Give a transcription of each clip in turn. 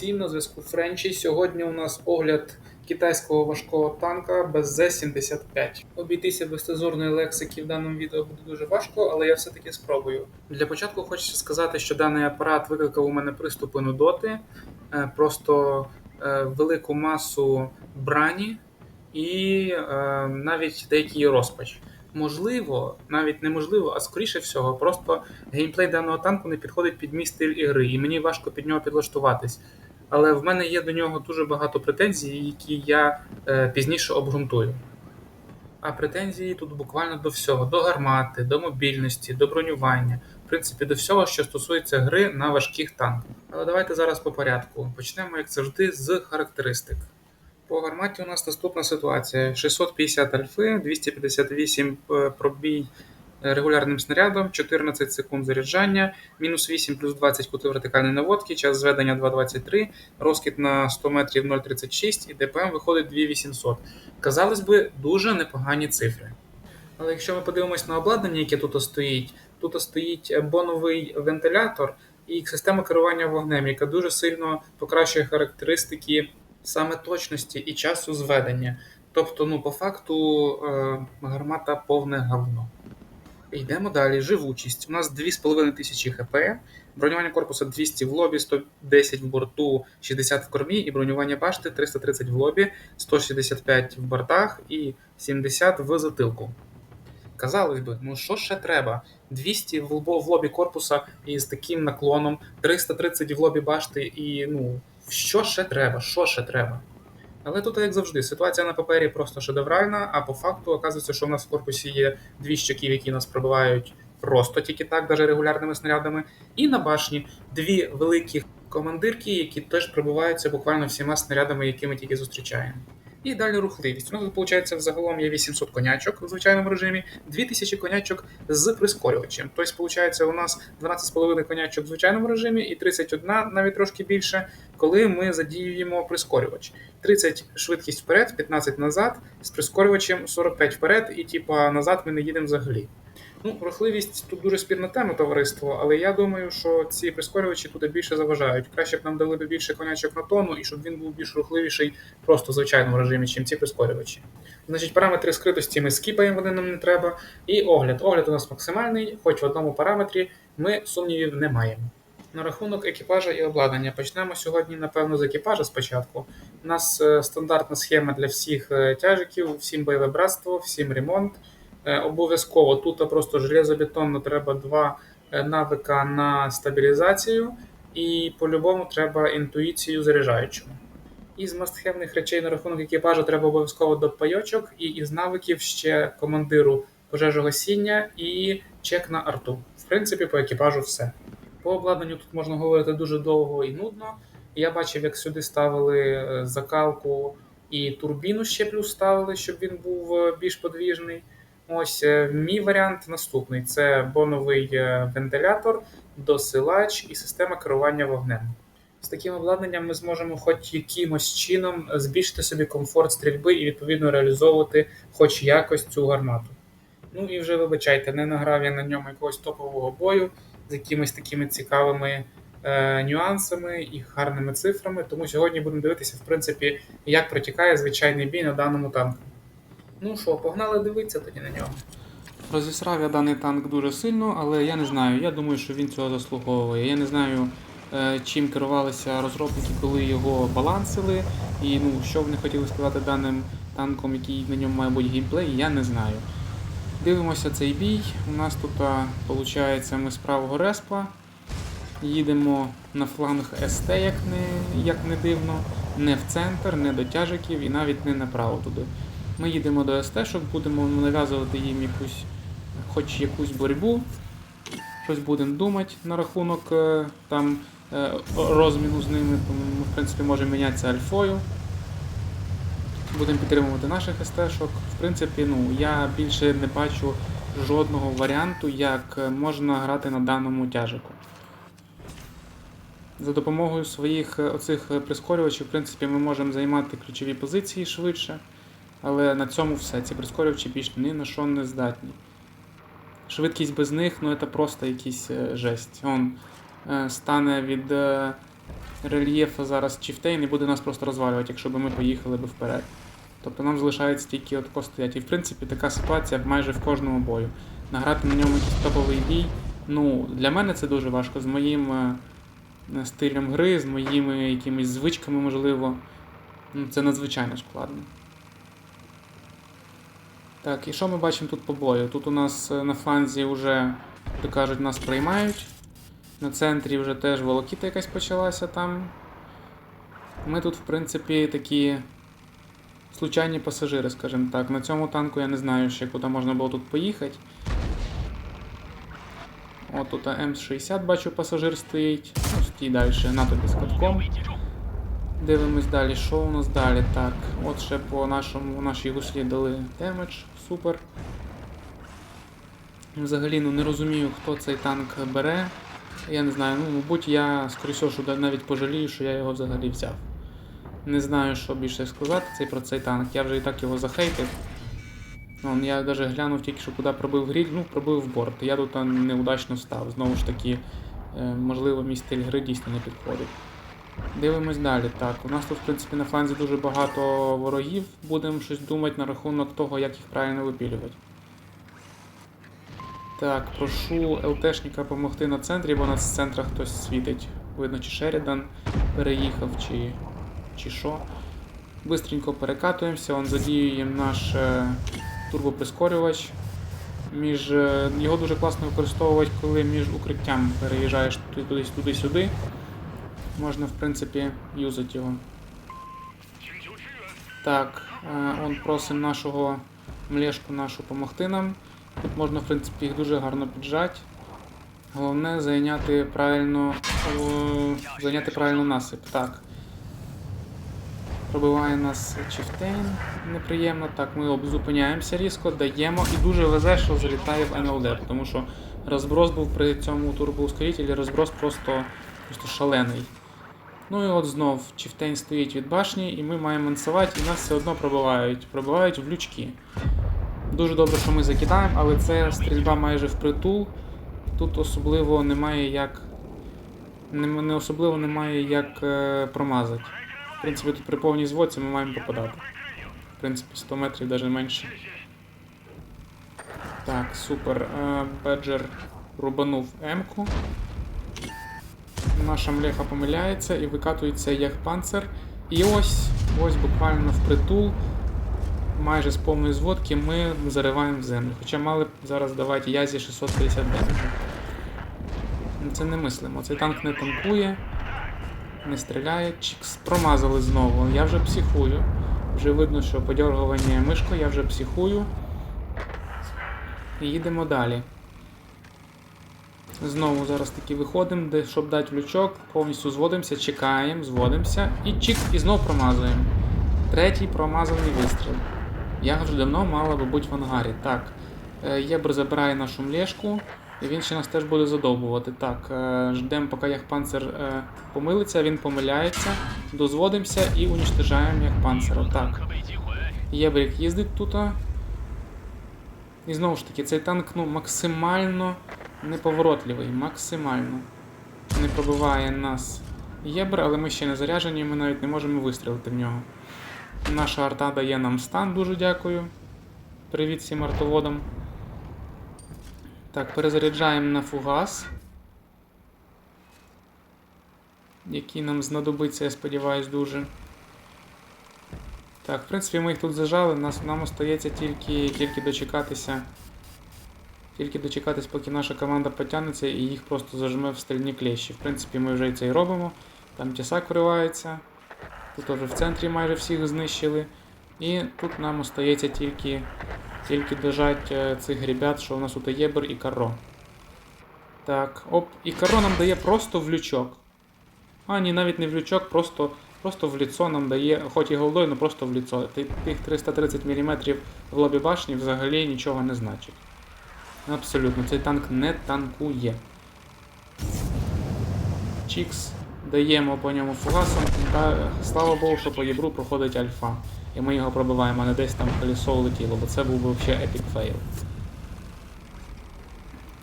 всім на зв'язку Френчі. Сьогодні у нас огляд китайського важкого танка БЗ-75. Обійтися без цензурної лексики в даному відео буде дуже важко, але я все-таки спробую. Для початку хочеться сказати, що даний апарат викликав у мене приступи нудоти, е, просто е, велику масу брані і е, навіть деякий розпач. Можливо, навіть неможливо, а скоріше всього, просто геймплей даного танку не підходить під мій стиль ігри, і мені важко під нього підлаштуватись. Але в мене є до нього дуже багато претензій, які я е, пізніше обґрунтую. А претензії тут буквально до всього: до гармати, до мобільності, до бронювання, в принципі, до всього, що стосується гри на важких танках. Але давайте зараз по порядку. Почнемо, як завжди, з характеристик. По гарматі у нас наступна ситуація: 650 альфи, 258 е, пробій регулярним снарядом, 14 секунд заряджання, мінус 8 плюс 20 кути вертикальної наводки, час зведення 2.23, розкид на 100 метрів 0.36 і ДПМ виходить 2800. Казалось би, дуже непогані цифри. Але якщо ми подивимось на обладнання, яке тут стоїть, тут стоїть боновий вентилятор і система керування вогнем, яка дуже сильно покращує характеристики саме точності і часу зведення. Тобто, ну, по факту, е, гармата повне говно. Йдемо далі. Живучість. У нас 2500 хп, бронювання корпуса 200 в лобі, 110 в борту, 60 в кормі, і бронювання башти 330 в лобі, 165 в бортах і 70 в затилку. Казалось би, ну що ще треба? 200 в лобі корпуса із таким наклоном, 330 в лобі башти, і ну, що ще треба? Що ще треба? Але тут, як завжди, ситуація на папері просто шедевральна, а по факту оказується, що в нас в корпусі є дві щоків, які нас пробивають просто тільки так, навіть регулярними снарядами, і на башні дві великі командирки, які теж пробиваються буквально всіма снарядами, які ми тільки зустрічаємо. І далі рухливість. У нас тут, виходить, взагалом є 800 конячок в звичайному режимі, 2000 конячок з прискорювачем. Тобто, виходить, у нас 12,5 конячок в звичайному режимі і 31, навіть трошки більше, коли ми задіюємо прискорювач. 30 швидкість вперед, 15 назад, з прискорювачем 45 вперед, і типа назад ми не їдемо взагалі. Ну, рухливість тут дуже спірна тема, товариство, але я думаю, що ці прискорювачі туди більше заважають. Краще б нам дали б більше конячок на тонну, і щоб він був більш рухливіший просто в звичайному режимі, чим ці прискорювачі. Значить, параметри скритості ми скіпаємо, вони нам не треба. І огляд. Огляд у нас максимальний, хоч в одному параметрі ми сумнівів не маємо. На рахунок екіпажа і обладнання почнемо сьогодні, напевно, з екіпажа спочатку. У нас е, стандартна схема для всіх е, тяжиків, всім бойове братство, всім ремонт. Е, Обов'язково тут просто железобетонно треба два е, навика на стабілізацію, і по-любому треба інтуїцію заряджаючого. Із мастхевних речей на рахунок екіпажу треба обов'язково допайочок, і із навиків ще командиру пожежогасіння і чек на арту. В принципі, по екіпажу все. По обладнанню тут можна говорити дуже довго і нудно. Я бачив, як сюди ставили е, закалку і турбіну ще плюс ставили, щоб він був більш подвіжний. Ось е, мій варіант наступний: це боновий е, вентилятор, досилач і система керування вогнем. З таким обладнанням ми зможемо хоч якимось чином збільшити собі комфорт стрільби і відповідно реалізовувати хоч якось цю гармату. Ну і вже вибачайте, не награв я на ньому якогось топового бою з якимись такими цікавими е, нюансами і гарними цифрами. Тому сьогодні будемо дивитися, в принципі, як протікає звичайний бій на даному танку. Ну що, погнали дивитися тоді на нього. Розісрав я даний танк дуже сильно, але я не знаю. Я думаю, що він цього заслуговує. Я не знаю, е, чим керувалися розробники, коли його балансили, і ну, що вони хотіли сказати даним танком, який на ньому має бути геймплей, я не знаю. Дивимося цей бій. У нас тут, виходить, ми з правого респа. Їдемо на фланг СТ, як не, як не дивно, не в центр, не до тяжиків і навіть не направо туди. Ми їдемо до СТ, щоб будемо нав'язувати їм якусь, хоч якусь боротьбу. Щось будемо думати на рахунок е, там е, розміну з ними. Ми, в принципі, можемо мінятися альфою. Будемо підтримувати наших СТ-шок. В принципі, ну, я більше не бачу жодного варіанту, як е, можна грати на даному тяжику. За допомогою своїх оцих прискорювачів, в принципі, ми можемо займати ключові позиції швидше. Але на цьому все. Ці прискорювачі більш ні на що не здатні. Швидкість без них, ну це просто якийсь е, жесть. Он е, стане від е, рельєф зараз Чіфтейн і буде нас просто розвалювати, якщо б ми поїхали б вперед. Тобто нам залишається тільки отако стояти. І в принципі така ситуація майже в кожному бою. Награти на ньому якийсь топовий бій. Ну, для мене це дуже важко. З моїм стилем гри, з моїми якимись звичками, можливо. Ну, це надзвичайно складно. Так, і що ми бачимо тут по бою? Тут у нас е, на фланзі вже, як кажуть, нас приймають. На центрі вже теж волокіта якась почалася там. Ми тут, в принципі, такі случайні пасажири, скажімо так. На цьому танку я не знаю ще, куди можна було тут поїхати. От тут М60 бачу пасажир стоїть. Ну, стій далі, на тобі з катком. Дивимось далі, що у нас далі? Так, от ще по нашому, нашій гуслі дали демедж, супер. Взагалі ну, не розумію, хто цей танк бере. Я не знаю, ну, мабуть, я скоріше що навіть пожалію, що я його взагалі взяв. Не знаю, що більше сказати цей, про цей танк. Я вже і так його захейтив. Вон, я навіть глянув тільки, що куди пробив гріль, ну, пробив в борт. Я тут неудачно став. Знову ж таки, е, можливо, мій стиль гри дійсно не підходить. Дивимось далі. Так, у нас тут, в принципі, на фланзі дуже багато ворогів. Будемо щось думати на рахунок того, як їх правильно випілювати. Так, прошу ЛТшника допомогти на центрі, бо у нас з центра хтось світить. Видно, чи Шерідан переїхав, чи, чи що. Бистренько перекатуємося, он задіюємо наш е, турбоприскорювач. Між, е, його дуже класно використовувати, коли між укриттям переїжджаєш туди- туди- туди-сюди. Можна, в принципі, юзати його. Так, е, он просимо нашого млешку нашу допомогти нам. Тут можна, в принципі, їх дуже гарно піджати. Головне зайняти правильно, о, зайняти правильно насип. Так. Пробиває нас Чифтейн неприємно. Так, ми зупиняємося різко, даємо і дуже везе, що залітає в НЛД, тому що розброс був при цьому турбоускорителі, розброс просто, просто шалений. Ну і от знов Чифтейн стоїть від башні, і ми маємо мансувати, і нас все одно пробивають. Пробивають в лючки. Дуже добре, що ми закидаємо, але це стрільба майже впритул. Тут особливо немає як. Не, не особливо немає як е, промазати. В принципі, тут при повній зводці ми маємо попадати. В принципі, 100 метрів навіть менше. Так, супер. Е, Беджер рубанув М-ку. Наша млеха помиляється і викатується як панцер. І ось, ось буквально впритул, майже з повної зводки ми зариваємо в землю. Хоча мали б зараз давати язі 650 демеджу. Ну, Це не мислимо. Цей танк не танкує, не стріляє. Чікс, промазали знову. Я вже психую. Вже видно, що подергування мишкою, я вже психую. І їдемо далі. Знову зараз таки виходимо, де, щоб дати лючок, повністю зводимося, чекаємо, зводимося і чик, і знов промазуємо. Третій промазаний вистріл. Я вже давно мала би бути в ангарі. Так, е, Єбр забирає нашу млешку, і він ще нас теж буде задовбувати. Так, е, ждемо, поки Яхпанцер е, помилиться, він помиляється, дозводимося і унічтожаємо Яхпанцера. Так. Єбрик їздить тут. І знову ж таки, цей танк ну, максимально неповоротливий, максимально. Не пробиває нас єбр, але ми ще не заряджені, ми навіть не можемо вистрілити в нього. Наша арта дає нам стан, дуже дякую. Привіт всім артоводам. Так, перезаряджаємо на фугас. Який нам знадобиться, я сподіваюсь, дуже. Так, в принципі, ми їх тут зажали, нам остається тільки, тільки дочекатися. Тільки дочекатись, поки наша команда потягнеться і їх просто зажме в стальні клещі. В принципі, ми вже це і робимо. Там тісак виривається. Тут вже в центрі майже всіх знищили. І тут нам остається тільки, тільки дожати е, цих ребят, що у нас тут Єбер і Каро. Так, оп, і Каро нам дає просто в лючок. А, ні, навіть не в лючок, просто, просто в ліцо нам дає, хоч і голдою, але просто в ліцо. Тих 330 мм в лобі башні взагалі нічого не значить. Абсолютно, цей танк не танкує. Чікс. Даємо по ньому фугасом. Та слава Богу, що по єбру проходить альфа. І ми його пробиваємо, а не десь там колесо улетіло, бо це був би взагалі епік фейл.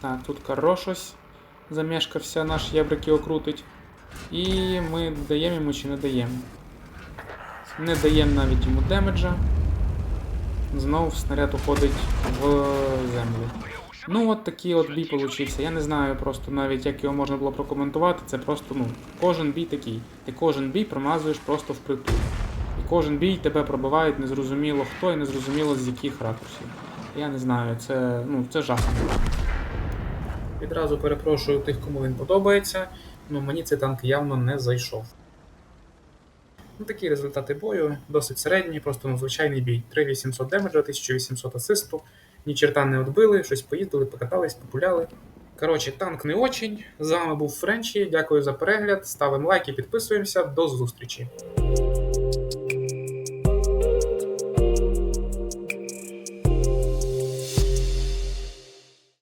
Так, тут Каро замешкався, наш єбрик його крутить. І ми даємо йому чи не даємо. Не даємо навіть йому демеджа. Знову снаряд уходить в землю. Ну, от такий от бій получився. Я не знаю просто навіть, як його можна було прокоментувати. Це просто, ну, кожен бій такий. Ти кожен бій промазуєш просто впритул. І кожен бій тебе пробивають незрозуміло хто і незрозуміло з яких ракурсів. Я не знаю, це, ну, це жах. Відразу перепрошую тих, кому він подобається. Ну мені цей танк явно не зайшов. Ну, такі результати бою, досить середні, просто ну, звичайний бій. 3800 демеджа, 1800 асисту. Ні черта не отбили, щось поїздили, покатались, популяли. Коротше, танк не очень. З вами був Френчі. Дякую за перегляд. Ставимо лайки, підписуємося. До зустрічі.